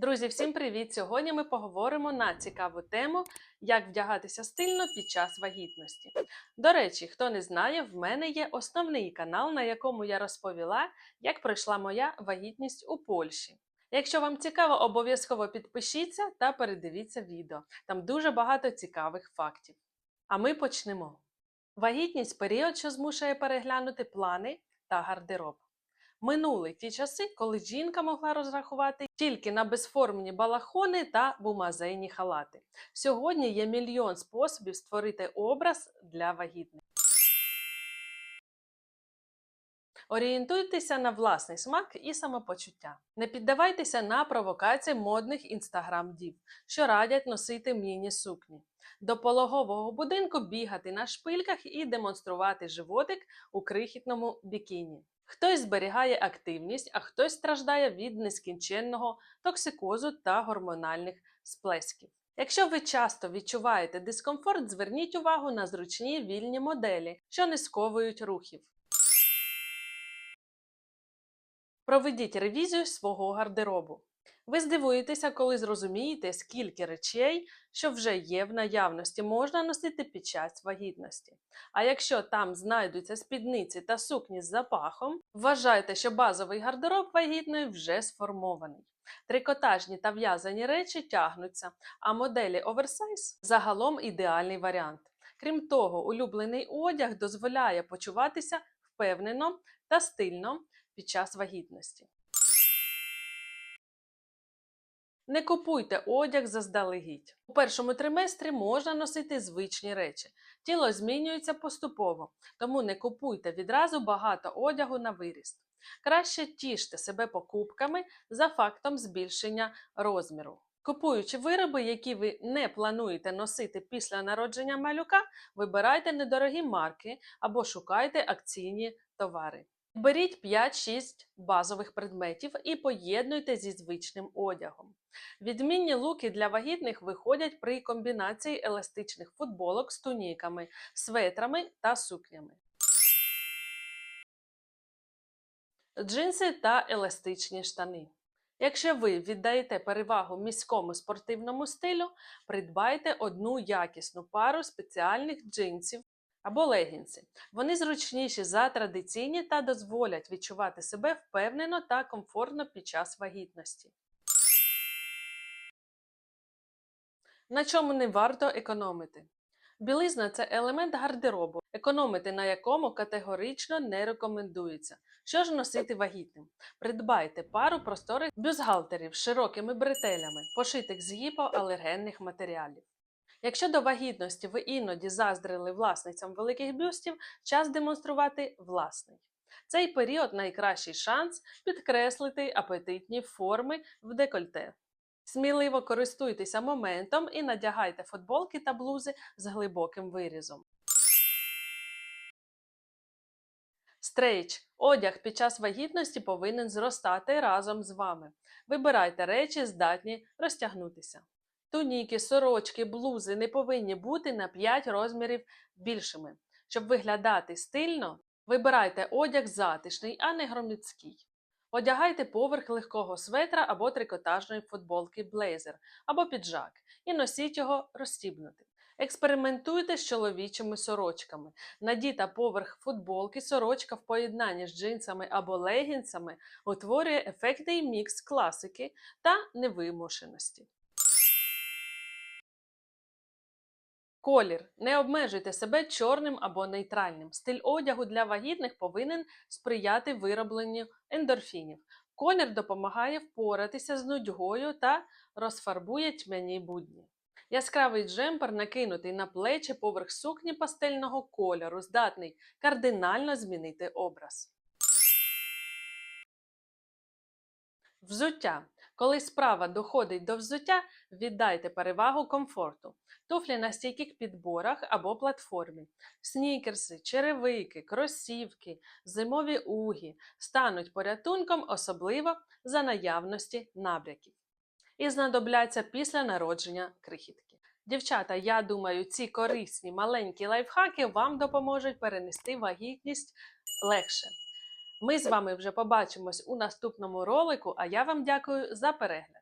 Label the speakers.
Speaker 1: Друзі, всім привіт! Сьогодні ми поговоримо на цікаву тему, як вдягатися стильно під час вагітності. До речі, хто не знає, в мене є основний канал, на якому я розповіла, як пройшла моя вагітність у Польщі. Якщо вам цікаво, обов'язково підпишіться та передивіться відео. Там дуже багато цікавих фактів. А ми почнемо. Вагітність період, що змушує переглянути плани та гардероб. Минули ті часи, коли жінка могла розрахувати тільки на безформні балахони та бумазейні халати. Сьогодні є мільйон способів створити образ для вагітних. Орієнтуйтеся на власний смак і самопочуття. Не піддавайтеся на провокації модних інстаграм-дів, що радять носити міні-сукні. До пологового будинку бігати на шпильках і демонструвати животик у крихітному бікіні. Хтось зберігає активність, а хтось страждає від нескінченного токсикозу та гормональних сплесків. Якщо ви часто відчуваєте дискомфорт, зверніть увагу на зручні вільні моделі, що не сковують рухів. Проведіть ревізію свого гардеробу. Ви здивуєтеся, коли зрозумієте, скільки речей, що вже є в наявності, можна носити під час вагітності. А якщо там знайдуться спідниці та сукні з запахом, вважайте, що базовий гардероб вагітної вже сформований. Трикотажні та в'язані речі тягнуться, а моделі оверсайз загалом ідеальний варіант. Крім того, улюблений одяг дозволяє почуватися впевнено та стильно під час вагітності. Не купуйте одяг заздалегідь. У першому триместрі можна носити звичні речі. Тіло змінюється поступово, тому не купуйте відразу багато одягу на виріст. Краще тіште себе покупками за фактом збільшення розміру. Купуючи вироби, які ви не плануєте носити після народження малюка, вибирайте недорогі марки або шукайте акційні товари. Беріть 5-6 базових предметів і поєднуйте зі звичним одягом. Відмінні луки для вагітних виходять при комбінації еластичних футболок з туніками, светрами та сукнями. Джинси та еластичні штани. Якщо ви віддаєте перевагу міському спортивному стилю, придбайте одну якісну пару спеціальних джинсів або легінси. Вони зручніші за традиційні та дозволять відчувати себе впевнено та комфортно під час вагітності. На чому не варто економити? Білизна це елемент гардеробу, економити на якому категорично не рекомендується. Що ж носити вагітним? Придбайте пару просторих бюстгальтерів з широкими бретелями, пошитих з гіпоалергенних матеріалів. Якщо до вагітності ви іноді заздрили власницям великих бюстів, час демонструвати власний. Цей період найкращий шанс підкреслити апетитні форми в декольте. Сміливо користуйтеся моментом і надягайте футболки та блузи з глибоким вирізом. Стрейч. Одяг під час вагітності повинен зростати разом з вами. Вибирайте речі, здатні розтягнутися. Туніки, сорочки, блузи не повинні бути на 5 розмірів більшими. Щоб виглядати стильно, вибирайте одяг затишний, а не громіцький. Одягайте поверх легкого светра або трикотажної футболки блейзер або піджак і носіть його розстібнутим. Експериментуйте з чоловічими сорочками. Надіта поверх футболки сорочка в поєднанні з джинсами або легінсами утворює ефектний мікс класики та невимушеності. Колір. Не обмежуйте себе чорним або нейтральним. Стиль одягу для вагітних повинен сприяти виробленню ендорфінів. Колір допомагає впоратися з нудьгою та розфарбує тьмяні будні. Яскравий джемпер, накинутий на плечі поверх сукні пастельного кольору, здатний кардинально змінити образ. Взуття. Коли справа доходить до взуття, віддайте перевагу комфорту. Туфлі на стійких підборах або платформі, снікерси, черевики, кросівки, зимові угі стануть порятунком, особливо за наявності набряків. І знадобляться після народження крихітки. Дівчата, я думаю, ці корисні маленькі лайфхаки вам допоможуть перенести вагітність легше. Ми з вами вже побачимось у наступному ролику, а я вам дякую за перегляд.